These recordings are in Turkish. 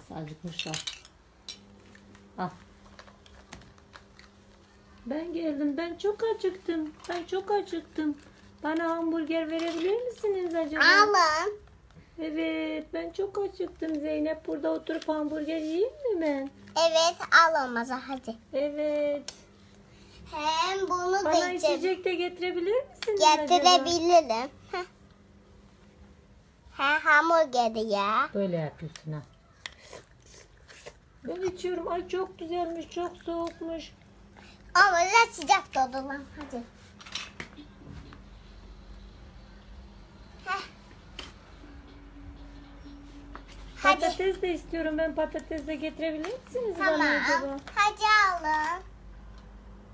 Neyse acıkmışlar. Al. Ben geldim. Ben çok acıktım. Ben çok acıktım. Bana hamburger verebilir misiniz acaba? Alın. Evet ben çok acıktım. Zeynep burada oturup hamburger yiyeyim mi ben? Evet al olmazsa hadi. Evet. Hem bunu Bana da içe- içecek de getirebilir misiniz acaba? getirebilirim. Heh. Ha hamburgeri ya. Böyle yapıyorsun ha. Ben içiyorum. Ay çok güzelmiş. Çok soğukmuş. Ama biraz sıcak da lan hadi. Heh. Hadi. Patates de istiyorum. Ben patates de getirebilir misiniz bana Tamam. acaba? Hadi alın.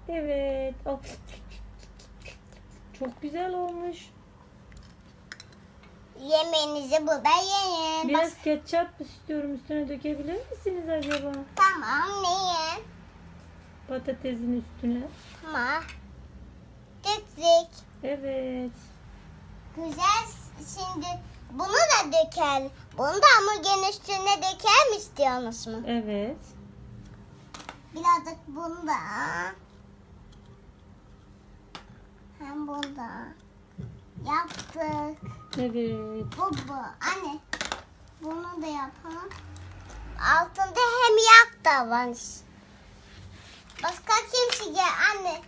Evet. Oh. Çok güzel olmuş. Yemeğinizi burada yiyin. Biraz Bak- ketçap istiyorum. Üstüne dökebilir misiniz acaba? Tamam yiyin. Patatesin üstüne. Tamam. Döktük. Evet. Güzel. Şimdi bunu da döker. Bunu da hamburgerin üstüne döker mi istiyorsunuz mu? Evet. Birazcık bunu da. Hem bunu da. Yaptık. Evet. Bu bu. Anne. Bunu da yapalım. Altında hem yak da var. Başka kimse gel anne.